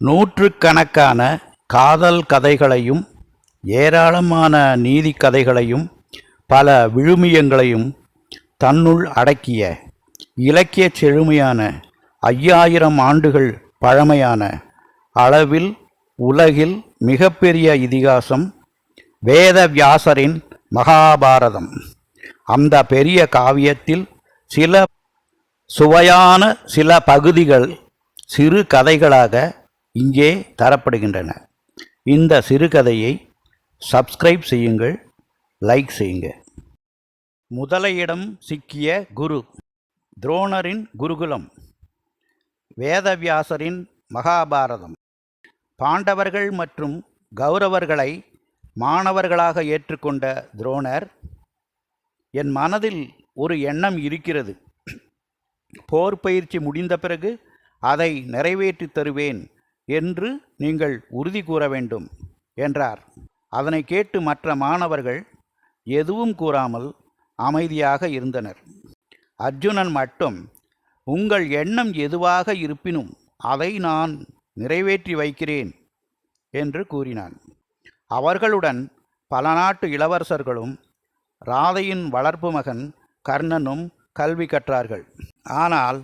நூற்றுக்கணக்கான காதல் கதைகளையும் ஏராளமான நீதி கதைகளையும் பல விழுமியங்களையும் தன்னுள் அடக்கிய இலக்கிய செழுமையான ஐயாயிரம் ஆண்டுகள் பழமையான அளவில் உலகில் மிகப்பெரிய இதிகாசம் வேதவியாசரின் மகாபாரதம். அந்த பெரிய காவியத்தில் சில சுவையான சில பகுதிகள் சிறு கதைகளாக இங்கே தரப்படுகின்றன. இந்த சிறுகதையை சப்ஸ்கிரைப் செய்யுங்கள் லைக் செய்யுங்க முதலையிடம் சிக்கிய குரு துரோணரின் குருகுலம் வேதவியாசரின் மகாபாரதம். பாண்டவர்கள் மற்றும் கௌரவர்களை மாணவர்களாக ஏற்றுக்கொண்ட துரோணர் என் மனதில் ஒரு எண்ணம் இருக்கிறது. போர் பயிற்சி முடிந்த பிறகு அதை நிறைவேற்றித் தருவேன். என்று நீங்கள் உறுதி கூற வேண்டும் என்றார். அதனை கேட்டு மற்ற மாணவர்கள் எதுவும் கூறாமல் அமைதியாக இருந்தனர். அர்ஜுனன் மட்டும் உங்கள் எண்ணம் எதுவாக இருப்பினும் அதை நான் நிறைவேற்றி வைக்கிறேன் என்று கூறினான். அவர்களுடன் பல நாட்டு இளவரசர்களும் ராதையின் வளர்ப்பு மகன் கர்ணனும் கல்வி கற்றார்கள். ஆனால்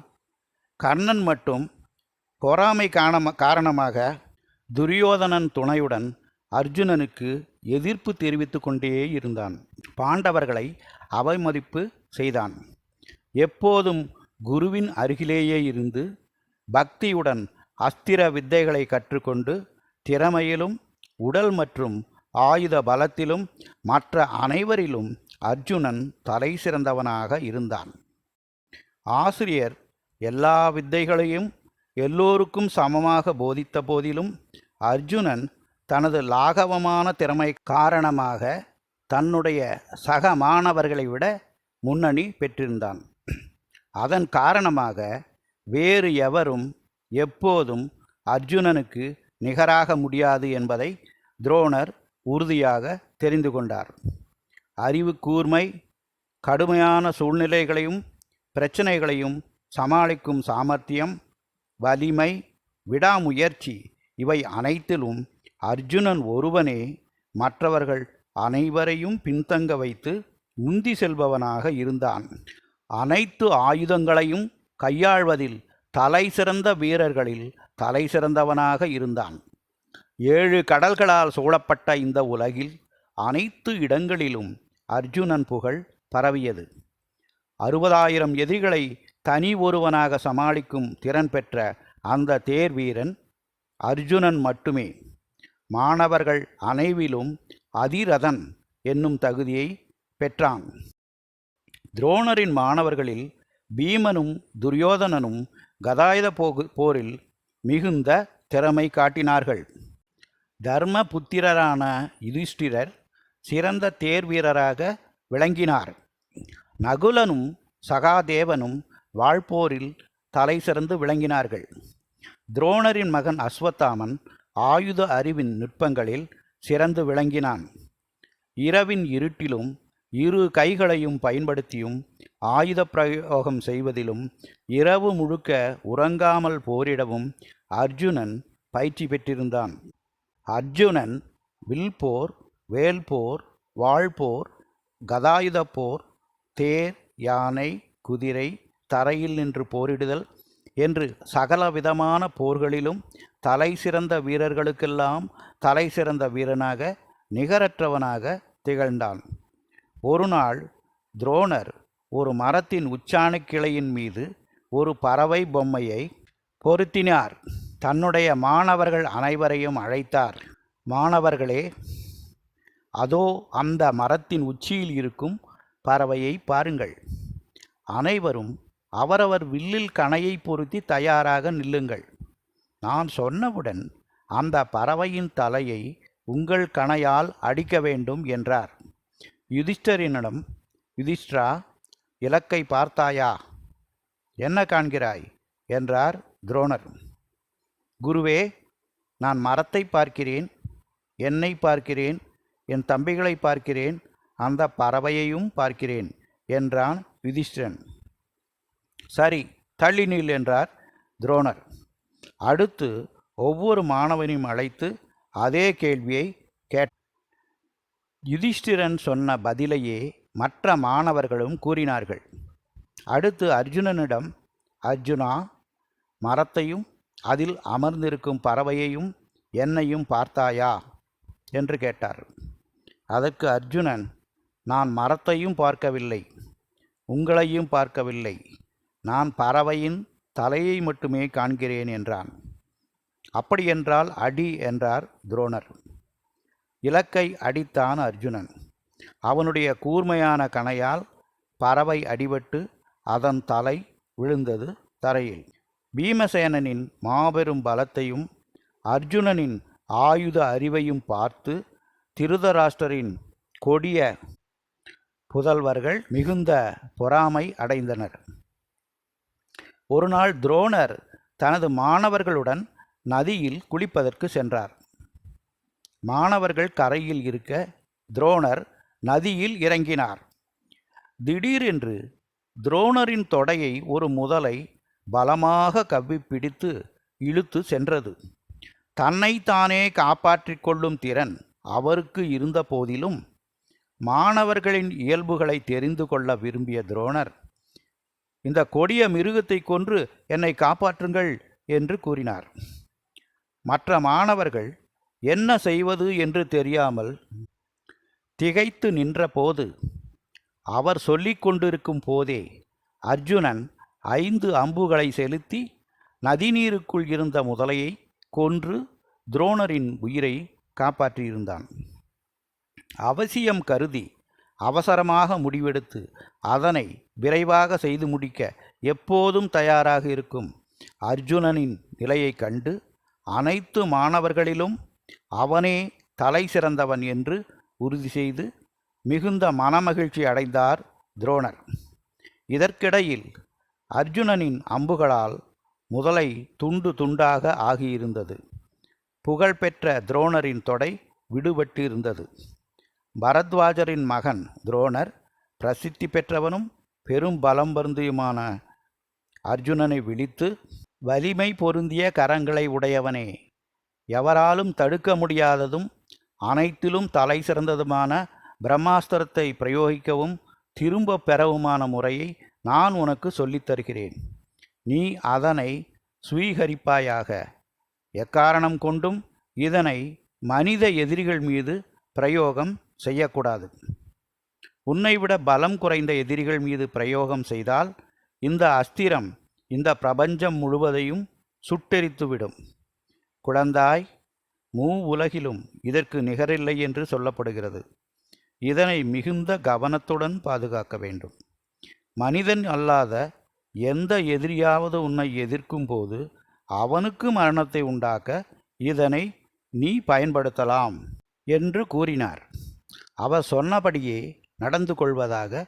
கர்ணன் மட்டும் பொறாமை காணம காரணமாக துரியோதனன் துணையுடன் அர்ஜுனனுக்கு எதிர்ப்பு தெரிவித்து கொண்டே இருந்தான். பாண்டவர்களை அவமதிப்பு செய்தான். எப்போதும் குருவின் அருகிலேயே இருந்து பக்தியுடன் அஸ்திர வித்தைகளை கற்றுக்கொண்டு திறமையிலும் உடல் மற்றும் ஆயுத பலத்திலும் மற்ற அனைவரிலும் அர்ஜுனன் தலை சிறந்தவனாக இருந்தான். ஆசிரியர் எல்லா வித்தைகளையும் எல்லோருக்கும் சமமாக போதித்த போதிலும் அர்ஜுனன் தனது லாகவமான திறமை காரணமாக தன்னுடைய சக மாணவர்களை விட முன்னணி பெற்றிருந்தான். அதன் காரணமாக வேறு எவரும் எப்போதும் அர்ஜுனனுக்கு நிகராக முடியாது என்பதை துரோணர் உறுதியாக தெரிந்து கொண்டார். அறிவு கூர்மை கடுமையான சூழ்நிலைகளையும் பிரச்சனைகளையும் சமாளிக்கும் சாமர்த்தியம் வலிமை விடாமுயற்சி இவை அனைத்திலும் அர்ஜுனன் ஒருவனே. மற்றவர்கள் அனைவரையும் பின்தங்க வைத்து முந்தி செல்பவனாக இருந்தான். அனைத்து ஆயுதங்களையும் கையாள்வதில் தலை சிறந்த வீரர்களில் தலை சிறந்தவனாக இருந்தான். ஏழு கடல்களால் சூழப்பட்ட இந்த உலகில் அனைத்து இடங்களிலும் அர்ஜுனன் புகழ் பரவியது. அறுபதாயிரம் எதிரிகளை தனி ஒருவனாக சமாளிக்கும் திறன் பெற்ற அந்த தேர் வீரன் அர்ஜுனன் மட்டுமே. மாணவர்கள் அனைவிலும் அதிரதன் என்னும் தகுதியை பெற்றான். துரோணரின் மாணவர்களில் பீமனும் துரியோதனனும் கதாயுத போகு போரில் மிகுந்த திறமை காட்டினார்கள். தர்ம புத்திரரான யுதிஷ்டிரர் சிறந்த தேர் வீரராக விளங்கினார். நகுலனும் சகாதேவனும் வாழ்போரில் தலை சிறந்து விளங்கினார்கள். துரோணரின் மகன் அஸ்வத்தாமன் ஆயுத அறிவின் நுட்பங்களில் சிறந்து விளங்கினான். இரவின் இருட்டிலும் இரு கைகளையும் பயன்படுத்தியும் ஆயுத பிரயோகம் செய்வதிலும் இரவு முழுக்க உறங்காமல் போரிடவும் அர்ஜுனன் பயிற்சி பெற்றிருந்தான். அர்ஜுனன் வில்போர் வேல்போர் வாழ்போர் கதாயுதப் போர் தேர் யானை குதிரை தரையில் நின்று போரிடுதல் என்று சகல விதமான போர்களிலும் தலை சிறந்த வீரர்களுக்கெல்லாம் தலை சிறந்த வீரனாக நிகரற்றவனாக திகழ்ந்தான். ஒரு நாள் துரோணர் ஒரு மரத்தின் உச்சாணி கிளையின் மீது ஒரு பறவை பொம்மையை பொருத்தினார். தன்னுடைய மாணவர்கள் அனைவரையும் அழைத்தார். மாணவர்களே அதோ அந்த மரத்தின் உச்சியில் இருக்கும் பறவையை பாருங்கள். அனைவரும் அவரவர் வில்லில் கணையை பொருத்தி தயாராக நில்லுங்கள். நான் சொன்னவுடன் அந்த பறவையின் தலையை உங்கள் கணையால் அடிக்க வேண்டும் என்றார். யுதிஷ்டரினிடம் யுதிஷ்டரா இலக்கை பார்த்தாயா? என்ன காண்கிறாய்? என்றார் துரோணர். குருவே நான் மரத்தை பார்க்கிறேன் என்னை பார்க்கிறேன் என் தம்பிகளை பார்க்கிறேன் அந்த பறவையையும் பார்க்கிறேன் என்றான் யுதிஷ்டிரன். சரி தள்ளி நீள் என்றார் துரோணர். அடுத்து ஒவ்வொரு மாணவனையும் அழைத்து அதே கேள்வியை கேட் யுதிஷ்டிரன் சொன்ன பதிலையே மற்ற மாணவர்களும் கூறினார்கள். அடுத்து அர்ஜுனனிடம் அர்ஜுனா மரத்தையும் அதில் அமர்ந்திருக்கும் பறவையையும் என்னையும் பார்த்தாயா? என்று கேட்டார். அதற்கு அர்ஜுனன் நான் மரத்தையும் பார்க்கவில்லை உங்களையும் பார்க்கவில்லை. நான் பறவையின் தலையை மட்டுமே காண்கிறேன் என்றான். அப்படியென்றால் அடி என்றார் துரோணர். இலக்கை அடித்தான் அர்ஜுனன். அவனுடைய கூர்மையான கணையால் பறவை அடிபட்டு அதன் தலை விழுந்தது தரையில். பீமசேனனின் மாபெரும் பலத்தையும் அர்ஜுனனின் ஆயுத அறிவையும் பார்த்து திருதராஷ்டரின் கொடிய புதல்வர்கள் மிகுந்த பொறாமை அடைந்தனர். ஒரு நாள் துரோணர் தனது மாணவர்களுடன் நதியில் குளிப்பதற்கு சென்றார். மாணவர்கள் கரையில் இருக்க துரோணர் நதியில் இறங்கினார். திடீரென்று துரோணரின் தொடையை ஒரு முதலை பலமாக கவ்வி பிடித்து இழுத்து சென்றது. தன்னை தானே காப்பாற்றிக் கொள்ளும் திறன் அவருக்கு இருந்த போதிலும் மாணவர்களின் இயல்புகளை தெரிந்து கொள்ள விரும்பிய துரோணர் இந்த கொடிய மிருகத்தை கொன்று என்னை காப்பாற்றுங்கள் என்று கூறினார். மற்ற மாணவர்கள் என்ன செய்வது என்று தெரியாமல் திகைத்து நின்றபோது அவர் சொல்லிக் கொண்டிருக்கும் போதே அர்ஜுனன் ஐந்து அம்புகளை செலுத்தி நதிநீருக்குள் இருந்த முதலையை கொன்று துரோணரின் உயிரை காப்பாற்றியிருந்தான். அவசியம் கருதி அவசரமாக முடிவெடுத்து அதனை விரைவாக செய்து முடிக்க எப்போதும் தயாராக இருக்கும். அர்ஜுனனின் நிலையை கண்டு அனைத்து மாணவர்களிலும் அவனே தலை சிறந்தவன் என்று உறுதி செய்து மிகுந்த மனமகிழ்ச்சி அடைந்தார் துரோணர். இதற்கிடையில் அர்ஜுனனின் அம்புகளால் முதலை துண்டு துண்டாக ஆகியிருந்தது. புகழ்பெற்ற துரோணரின் தொடை விடுபட்டிருந்தது. பரத்வாஜரின் மகன் துரோணர் பிரசித்தி பெற்றவனும் பெரும் பலம் பொருந்தியுமான அர்ஜுனனை விழித்து வலிமை பொருந்திய கரங்களை உடையவனே எவராலும் தடுக்க முடியாததும் அனைத்திலும் தலை சிறந்ததுமான பிரம்மாஸ்திரத்தை பிரயோகிக்கவும் திரும்ப பெறவுமான முறையை நான் உனக்கு சொல்லித் தருகிறேன். நீ அதனை சுவீகரிப்பாயாக. எக்காரணம் கொண்டும் இதனை மனித எதிரிகள் மீது பிரயோகம் செய்யக்கூடாது. உன்னைவிட பலம் குறைந்த எதிரிகள் மீது பிரயோகம் செய்தால் இந்த அஸ்திரம் இந்த பிரபஞ்சம் முழுவதையும் சுட்டெரித்துவிடும். குழந்தாய் மூ உலகிலும் இதற்கு நிகரில்லை என்று சொல்லப்படுகிறது. இதனை மிகுந்த கவனத்துடன் பாதுகாக்க வேண்டும். மனிதன் அல்லாத எந்த எதிரியாவது உன்னை எதிர்க்கும் போது அவனுக்கு மரணத்தை உண்டாக்க இதனை நீ பயன்படுத்தலாம் என்று கூறினார். அவர் சொன்னபடியே நடந்து கொள்வதாக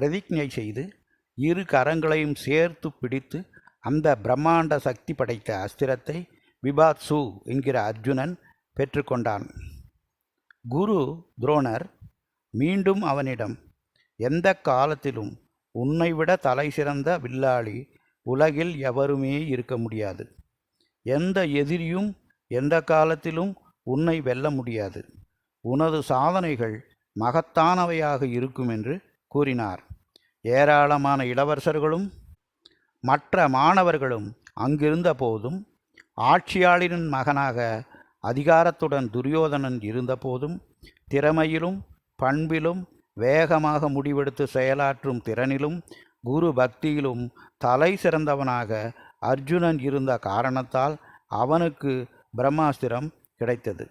பிரதிஜை செய்து இரு கரங்களையும் சேர்த்து பிடித்து அந்த பிரம்மாண்ட சக்தி படைத்த அஸ்திரத்தை விபாத்சு என்கிற அர்ஜுனன் பெற்றுக்கொண்டான். குரு துரோணர் மீண்டும் அவனிடம் எந்த காலத்திலும் உன்னை விட தலை சிறந்த வில்லாளி உலகில் எவருமே இருக்க முடியாது. எந்த எதிரியும் எந்த காலத்திலும் உன்னை வெல்ல முடியாது. உனது சாதனைகள் மகத்தானவையாக இருக்கும் என்று கூறினார். ஏராளமான இளவரசர்களும் மற்ற மாணவர்களும் அங்கிருந்த போதும் ஆட்சியாளரின் மகனாக அதிகாரத்துடன் துரியோதனன் இருந்தபோதும் திறமையிலும் பண்பிலும் வேகமாக முடிவெடுத்து செயலாற்றும் திறனிலும் குரு பக்தியிலும் தலை சிறந்தவனாக அர்ஜுனன் இருந்த காரணத்தால் அவனுக்கு பிரம்மாஸ்திரம் கிடைத்தது.